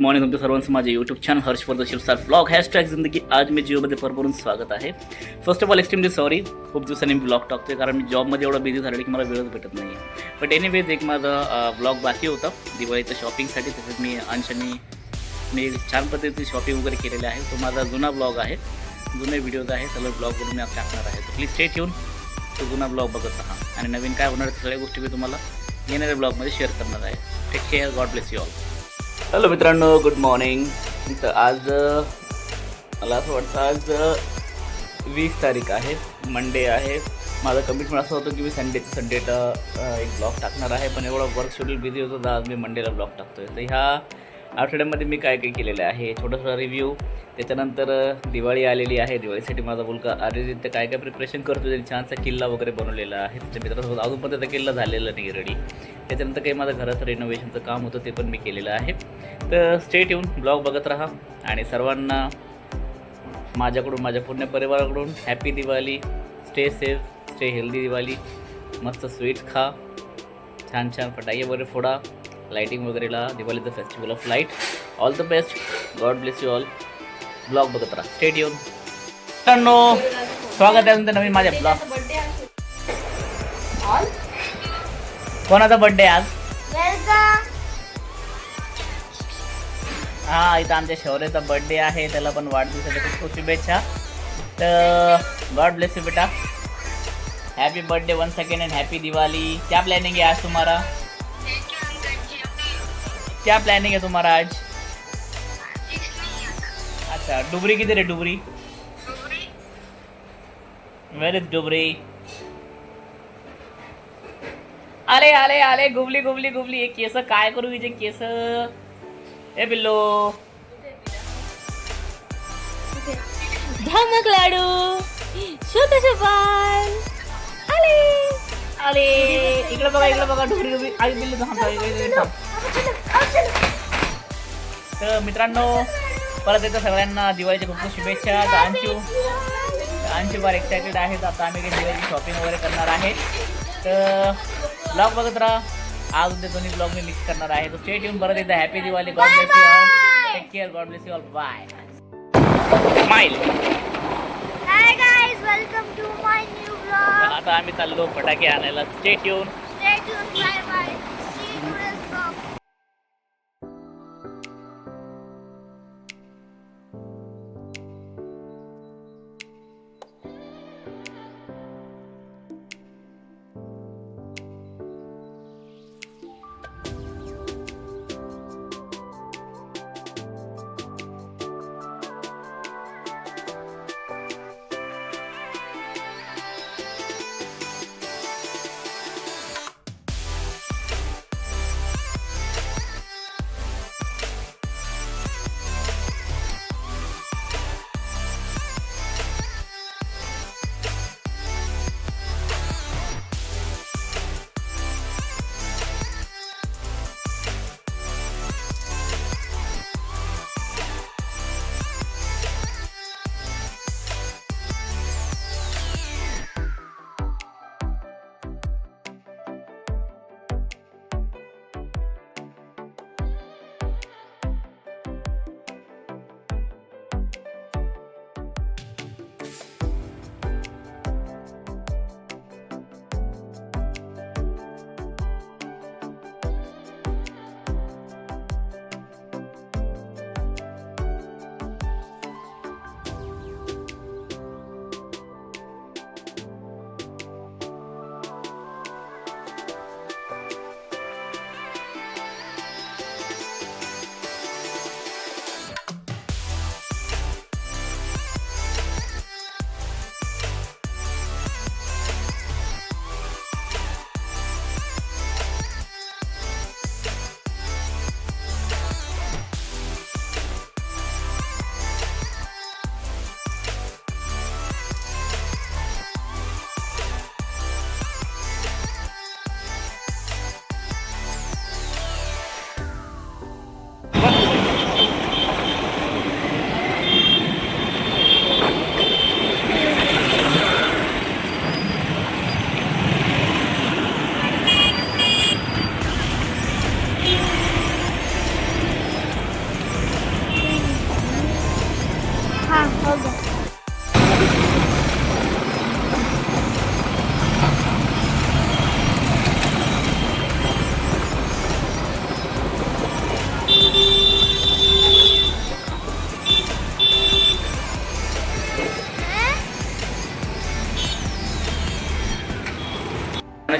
Morning तुमच्या सर्वांचं माझे YouTube channel Harsh for the star blog hashtag ज़िंदगी आज मी जिओमध्ये भरभरून स्वागत आहे. First of all extremely sorry खूप दिवसांनी मी ब्लॉग टाकतोय कारण मी जॉबमध्ये एवढं बिझी झालं की मला वेळच भेटत नाही बट एनिवेज एक माझा ब्लॉग बाकी होता. दिवाळीच्या शॉपिंगसाठी तसेच मी अंशनी मी छान पद्धतीची शॉपिंग वगैरे केलेली आहे. तो माझा जुना ब्लॉग आहे. जुने व्हिडिओज आहे. सगळे ब्लॉगवरून मी आज टाकणार आहे. तर प्लीज़ स्टेट येऊन तो जुना ब्लॉग बघत राहा. आणि नवीन काय होणार सगळ्या गोष्टी मी तुम्हाला येणाऱ्या ब्लॉगमध्ये शेअर करणार आहे. Take care God bless you all hello मित्रांनो गुड मॉर्निंग तर आज मला असं वाटतं आज वीस तारीख आहे मंडे आहे. माझं कमिटमेंट असं होतं की मी संडे संडेचा एक ब्लॉग टाकणार आहे पण एवढं वर्क शेड्यूल बिझी होतं तर आज मी मंडेला ब्लॉग आहे तर ह्या आठवड्यामध्ये मी काय काय केलेलं आहे छोटासा रिव्ह्यू त्याच्यानंतर दिवाळी आलेली आहे. दिवाळीसाठी माझा मुलगा आर्यजित काय काय प्रिपरेशन करतो त्यांनी छानसा किल्ला वगैरे बनवलेला आहे. त्याच्या मित्रासोबत अजून पण त्याचा किल्ला झालेला नाही रेडी त्याच्यानंतर काही माझं घराचं रिनोव्हेशनचं काम होतं ते पण मी केलेलं आहे. तर स्टेट येऊन ब्लॉग बघत राहा. आणि सर्वांना माझ्याकडून माझ्या पूर्ण परिवाराकडून happy Diwali. Stay safe stay healthy Diwali. मस्त स्वीट खा. छान छान फटाके वगैरे फोडा. लाईटिंग वगैरेला दिवाळीचं festival of light all the best God bless you all blog बघत राहा. स्टेट येऊन मित्रांनो स्वागत आहे तुमचं नवीन माझ्या ब्लॉग कोणाचा बड्डे आज? हा इथं आमच्या शौर्याचा बर्थडे आहे. त्याला पण वाढदिवसाच्या खूप खूप शुभेच्छा. तर गॉड ब्लेस यू बेटा. Happy birthday one second and happy Diwali क्या प्लानिंग है आज तुम्हारा? क्या प्लानिंग है तुम्हारा आज? अच्छा डुबरी किधर है डुबरी? वेर इज़ डुबरी? अरे अरे अरे गुबली गुबली गुबली हे केस काय करू हिचे केस ए बिल्लो धमक लाडू। शुद्ध शपाल आले। अरे इकडे बघा इकडे बघा डुबरी डुबरी. आई बिल्लू थांब थांब. तर मित्रांनो परत एकदा सगळ्यांना दिवाळीच्या खूप खूप शुभेच्छा. तर अंशू अंशू फार एक्सायटेड आहे तर आता आम्ही काही दिवाळीची शॉपिंग वगैरे करणार आहे तर ब्लॉग बघत राहा. आज उद्या दोन्ही ब्लॉग मी मिक्स करणार आहे. तर स्टेट येऊन परत एकदा happy Diwali. God bless you all take care God bless you all bye smile hi guys welcome to my new blog आता आम्ही चाललो फटाके आणायला. स्टेट येऊन बाय बाय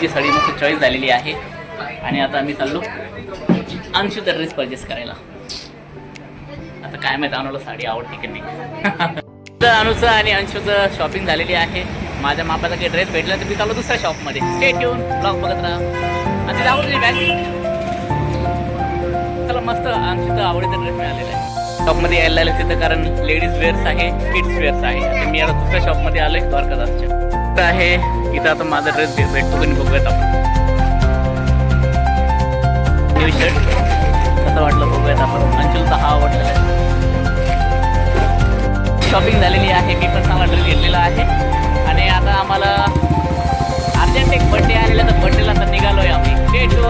माझी साडी मस्त चॉईस झालेली आहे. आणि आता आम्ही चाललो अंशूचा ड्रेस परचेस करायला. आता काय माहिती अनुला साडी आवडते की नाही. तर अनुचं आणि अंशूचं शॉपिंग झालेली आहे. माझ्या मापाचा काही ड्रेस भेटला तर मी चाललो दुसऱ्या शॉपमध्ये स्टेट येऊन ब्लॉग बघत राहा. तिथे आवडली बॅग चला मस्त अंशूचा आवडीचा ड्रेस मिळालेला आहे. शॉपमध्ये यायला लागलं तिथं कारण लेडीज वेअर्स आहे किड्स वेअर्स आहे. मी आता दुसऱ्या शॉपमध्ये आलोय द्वारकादासच्या. शकता आहे इथं आता माझा ड्रेस भेटतो की बघूयात आपण. न्यू शर्ट कसं वाटलं बघूयात आपण. अंचलचा हा आवडलेला आहे. शॉपिंग झालेली आहे मी पण चांगला ड्रेस घेतलेला आहे. आणि आता आम्हाला अर्जंट एक बड्डे आलेला तर बड्डेला तर निघालो आहे आम्ही. भेटू